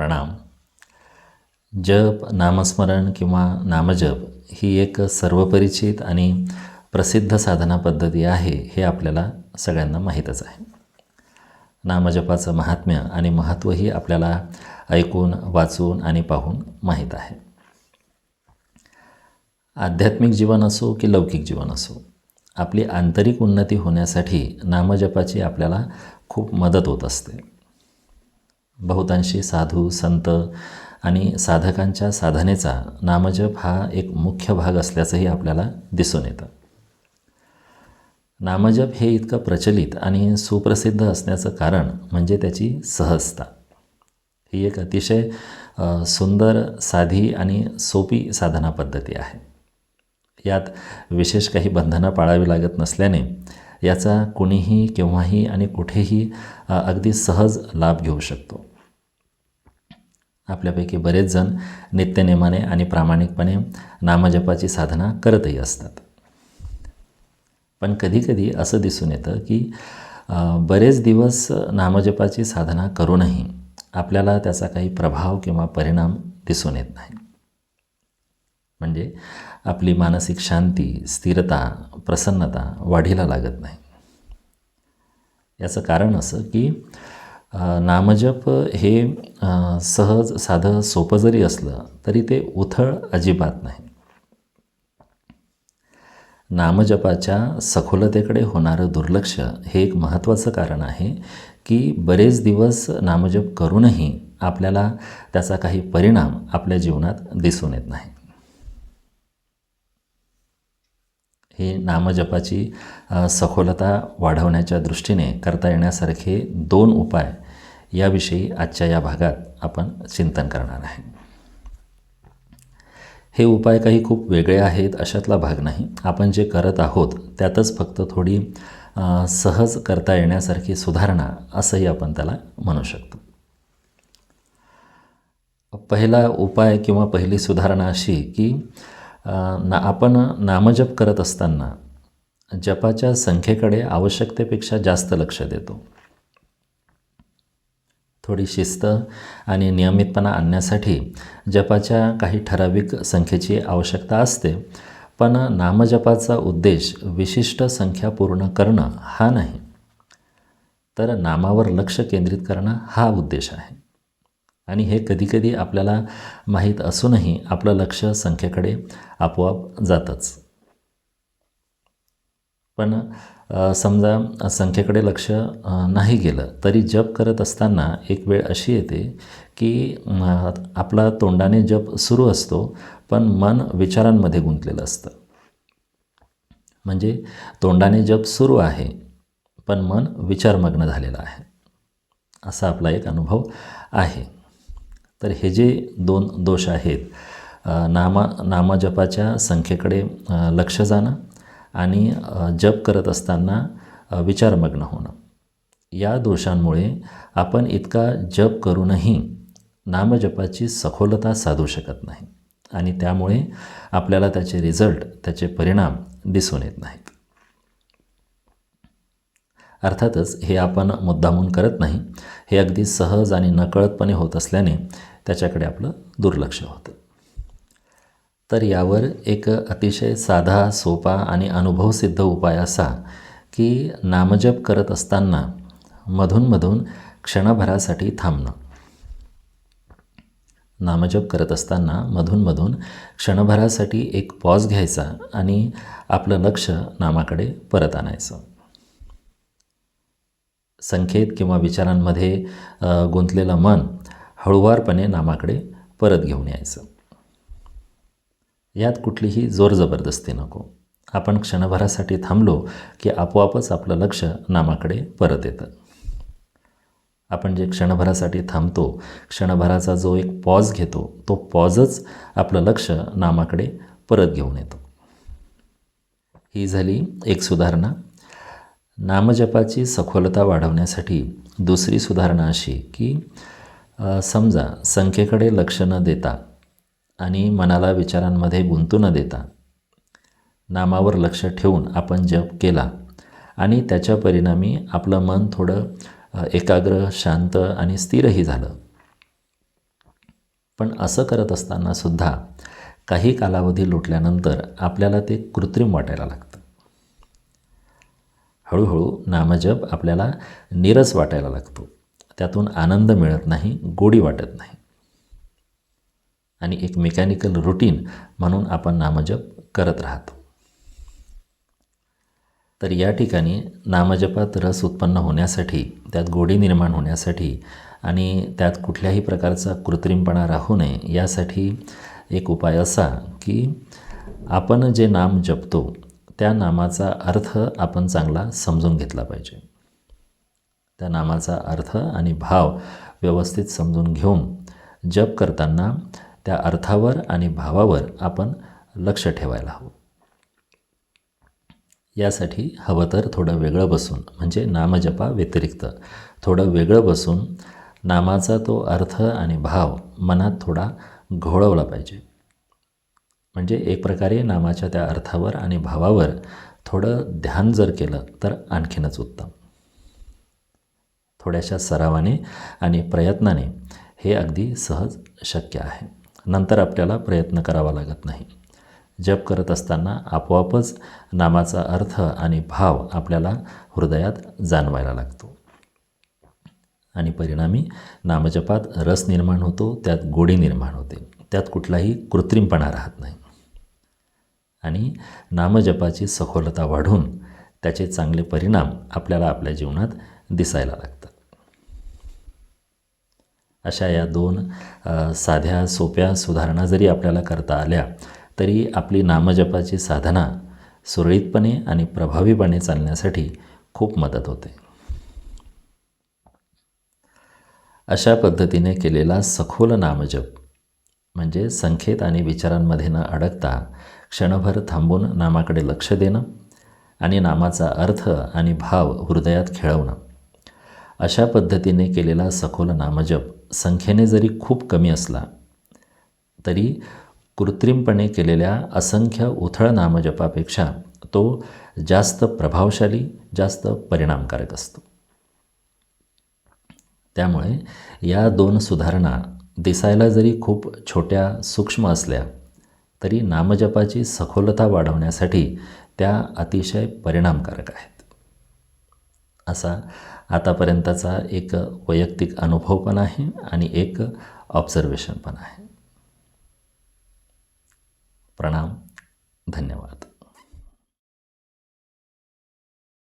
प्रणाम. जप नामस्मरण किंवा नामजप ही एक सर्वपरिचित आणि प्रसिद्ध साधना पद्धती आहे हे आपल्याला सगळ्यांना माहीतच आहे. नामजपाचं महात्म्य आणि महत्त्वही आपल्याला ऐकून वाचून आणि पाहून माहीत आहे. आध्यात्मिक जीवन असो की लौकिक जीवन असो आपली आंतरिक उन्नती होण्यासाठी नामजपाची आपल्याला खूप मदत होत असते. बहुतांशी साधू संत आणि साधकांच्या साधनेचा नामजप हा एक मुख्य भाग असल्याचंही आपल्याला दिसून येतं. नामजप हे इतकं प्रचलित आणि सुप्रसिद्ध असण्याचं कारण म्हणजे त्याची सहजता. ही एक अतिशय सुंदर साधी आणि सोपी साधना पद्धती आहे. यात विशेष काही बंधनं पाळावी लागत नसल्याने याचा कुणीही केव्हाही आणि कुठेही अगदी सहज लाभ घेऊ शकतो. आपल्यापैकी बरेच जण नित्यनेमाने आणि प्रामाणिकपणे नामजपाची साधना करतही असतात. पण कधीकधी असं दिसून येतं की बरेच दिवस नामजपाची साधना करूनही आपल्याला त्याचा काही प्रभाव किंवा परिणाम दिसून येत नाही. म्हणजे आपली मानसिक शांती स्थिरता प्रसन्नता वाढीला लागत नाही. याचं कारण असं की नामजप हे सहज साधं सोपं जरी असलं तरी ते उथळ अजिबात नाही. नामजपाच्या सखोलतेकडे होणारं दुर्लक्ष हे एक महत्त्वाचं कारण आहे की बरेच दिवस नामजप करूनही आपल्याला त्याचा काही परिणाम आपल्या जीवनात दिसून येत नाही. ही नामजपाची सखोलता वाढवण्याच्या दृष्टीने करता येण्यासारखे दोन उपाय याविषयी आजच्या या भागात आपण चिंतन करणार आहे. हे उपाय काही खूप वेगळे आहेत अशातला भाग नाही. आपण जे करत आहोत त्यातच फक्त थोडी सहज करता येण्यासारखी सुधारणा असंही आपण त्याला म्हणू शकतो. पहिला उपाय किंवा पहिली सुधारणा अशी की ना आपण नामजप करत असताना जपाच्या संख्येकडे आवश्यकतेपेक्षा जास्त लक्ष देतो. थोडी शिस्त आणि नियमितपणा आणण्यासाठी जपाच्या काही ठराविक संख्येची आवश्यकता असते पण नामजपाचा उद्देश विशिष्ट संख्या पूर्ण करणं हा नाही. तर नामावर लक्ष केंद्रित करणं हा उद्देश आहे. आणि हे कधीकधी आपल्याला माहीत असूनही आपलं लक्ष संख्येकडे आपोआप जातंच. पण समजा संख्येकडे लक्ष नाही गेलं तरी जप करत असताना एक वेळ अशी येते की आपला तोंडाने जप सुरू असतो पण मन विचारांमध्ये गुंतलेलं असतं. म्हणजे तोंडाने जप सुरू आहे पण मन विचारमग्न झालेलं आहे. असा आपला एक अनुभव आहे. तर हे जे दोन दोष आहेत नामा नामजपाच्या संख्येकडे लक्ष जाणं आणि जप करत असताना विचारमग्न होणं. या दोषांमुळे आपण इतका जप करूनही नामजपाची सखोलता साधू शकत नाही आणि त्यामुळे आपल्याला त्याचे रिझल्ट त्याचे परिणाम दिसून येत नाहीत. अर्थातच हे आपण मुद्दामून करत नाही. हे अगदी सहज आणि नकळतपणे होत असल्याने त्याच्याकडे आपलं दुर्लक्ष होतं. तर यावर एक अतिशय साधा सोपा आणि अनुभवसिद्ध उपाय असा की नामजप करत असताना मधूनमधून क्षणभरासाठी थांबणं. नामजप करत असताना मधूनमधून क्षणभरासाठी एक पॉज घ्यायचा आणि आपलं लक्ष नामाकडे परत आणायचं. संख्येत किंवा विचारांमध्ये गुंतलेलं मन हळुवारपणे नामाकडे परत घेऊन यायचं. यात कुठलीही जोर जबरदस्ती नको. आपण क्षणभरासाठी थांबलो की आपोआपच आपलं लक्ष नामाकडे परत येतं. आपण जे क्षणभरासाठी थांबतो क्षणभराचा जो एक पॉज घेतो तो पॉजच आपलं लक्ष नामाकडे परत घेऊन येतो. ही झाली एक सुधारणा. नामजपाची सखोलता वाढवण्यासाठी दुसरी सुधारणा अशी की समजा संख्येकडे लक्ष न देता आणि मनाला विचारांमध्ये गुंतू न देता नामावर लक्ष ठेवून आपण जप केला आणि त्याच्या परिणामी आपलं मन थोडं एकाग्र शांत आणि स्थिरही झालं. पण असं करत असतानासुद्धा काही कालावधी लुटल्यानंतर आपल्याला ते कृत्रिम वाटायला लागतं. हळूहळू नामजप आपल्याला नीरस वाटायला लागतो. त्यातून आनंद मिळत नाही गोडी वाटत नाही. आणि एक मेकॅनिकल रुटीन म्हणून आपण नामजप करत राहतो. तर या ठिकाणी नामजपात रस उत्पन्न होण्यासाठी त्यात गोडी निर्माण होण्यासाठी आणि त्यात कुठल्याही प्रकारचा कृत्रिमपणा राहू नये यासाठी एक उपाय असा की आपण जे नाम जपतो त्या नामाचा अर्थ आपण चांगला समजून घेतला पाहिजे. त्या नामाचा अर्थ आणि भाव व्यवस्थित समजून घेऊन जप करताना त्या अर्थावर आणि भावावर आपण लक्ष ठेवायला हवं. यासाठी हवं तर थोडं वेगळं बसून म्हणजे नामजपा व्यतिरिक्त थोडं वेगळं बसून नामाचा तो अर्थ आणि भाव मनात थोडा घोळवला पाहिजे. म्हणजे एक प्रकारे नामाच्या त्या अर्थावर आणि भावावर थोडं ध्यान जर केलं तर आणखीनच उत्तम. थोड्याशा सरावाने आणि प्रयत्नाने हे अगदी सहज शक्य आहे. नंतर आपल्याला प्रयत्न करावा लागत नाही. जप करत असताना आपोआपच नामाचा अर्थ आणि भाव आपल्याला हृदयात जाणवायला लागतो. आणि परिणामी नामजपात रस निर्माण होतो त्यात गोडी निर्माण होते. त्यात कुठलाही कृत्रिमपणा राहत नाही. आणि नामजपाची सखोलता वाढून त्याचे चांगले परिणाम आपल्याला आपल्या जीवनात दिसायला लागतात. अशा या दोन साध्या सोप्या सुधारणा जरी आपल्याला करता आल्या तरी आपली नामजपाची साधना सुरळीतपणे आणि प्रभावीपणे चालण्यासाठी खूप मदत होते. अशा पद्धतीने केलेला सखोल नामजप म्हणजे संख्येत आणि विचारांमध्ये न अडकता क्षणभर थांबून नामाकडे लक्ष देणं आणि नामाचा अर्थ आणि भाव हृदयात खेळवणं. अशा पद्धतीने केलेला सखोल नामजप संख्येने जरी खूप कमी असला तरी कृत्रिमपणे केलेल्या असंख्य उथळ नामजपापेक्षा तो जास्त प्रभावशाली जास्त परिणामकारक असतो. त्यामुळे या दोन सुधारणा दिसायला जरी खूप छोट्या सूक्ष्म असल्या तरी नामजपाची सखोलता वाढवण्यासाठी त्या अतिशय परिणामकारक आहेत. असा आतापर्यंतचा एक वैयक्तिक अनुभव पण आहे आणि एक ऑब्झर्वेशन पण आहे. प्रणाम. धन्यवाद.